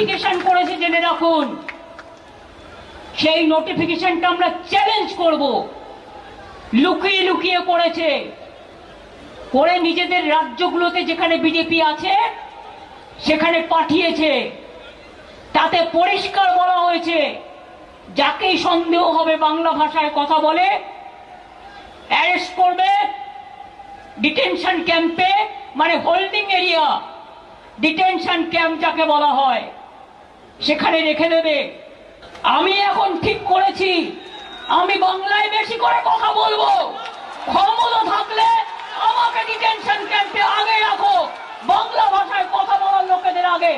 Notification করেছে, জেনে রাখুন। সেই নোটিফিকেশনটা আমরা চ্যালেঞ্জ করব। লুকিয়ে লুকিয়ে করেছে। করে নিজেদের রাজ্যগুলোতে যেখানে বিজেপি আছে, সেখানে পাঠিয়েছে। তাতে পরিষ্কার বলা হয়েছে, যাকেই সন্দেহ হবে বাংলা ভাষায় কথা বলে অ্যারেস্ট করবে ডিটেনশন ক্যাম্পে মানে হোল্ডিং এরিয়া ডিটেনশন ক্যাম্প যাকে বলা হয়। সেখানে রেখে দেবে। আমি এখন ঠিক করেছি। আমি বাংলায় বেশি করে কথা বলব। ক্ষমতা থাকলে আমাকে ডিটেনশন ক্যাম্পে আগে রাখো। বাংলা ভাষায় কথা বলার লোকেদের আগে।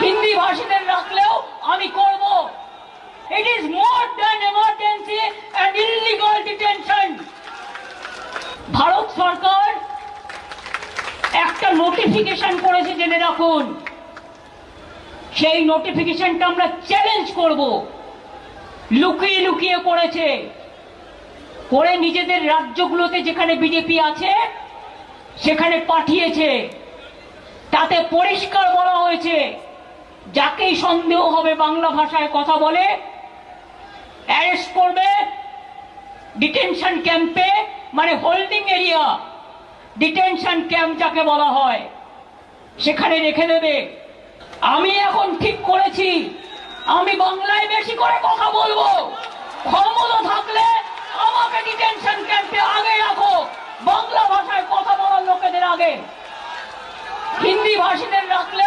হিন্দি ভাষীদের রাখলেও আমি করব। It is more than emergency and illegal detention Bharat সরকার একটা নোটিফিকেশন করেছে, জেনে রাখুন। সেই নোটিফিকেশনটা আমরা চ্যালেঞ্জ করব। লুকিয়ে লুকিয়ে করেছে। করে নিজেদের রাজ্যগুলোতে যেখানে বিজেপি আছে, সেখানে পাঠিয়েছে। তাতে পরিষ্কার বলা হয়েছে, যাকেই সন্দেহ হবে বাংলা ভাষায় কথা বলে অ্যারেস্ট করবে ডিটেনশন ক্যাম্পে মানে হোল্ডিং এরিয়া ডিটেনশন ক্যাম্প যাকে বলা হয়, সেখানে রেখে দেবে। আমি এখন ঠিক করেছি। আমি বাংলায় বেশি করে কথা বলব। ক্ষমতা থাকলে আমাকে ডিটেনশন ক্যাম্পে আগে রাখো। বাংলা ভাষায় কথা বলার লোকেদের আগে। হিন্দি ভাষীদের রাখলেও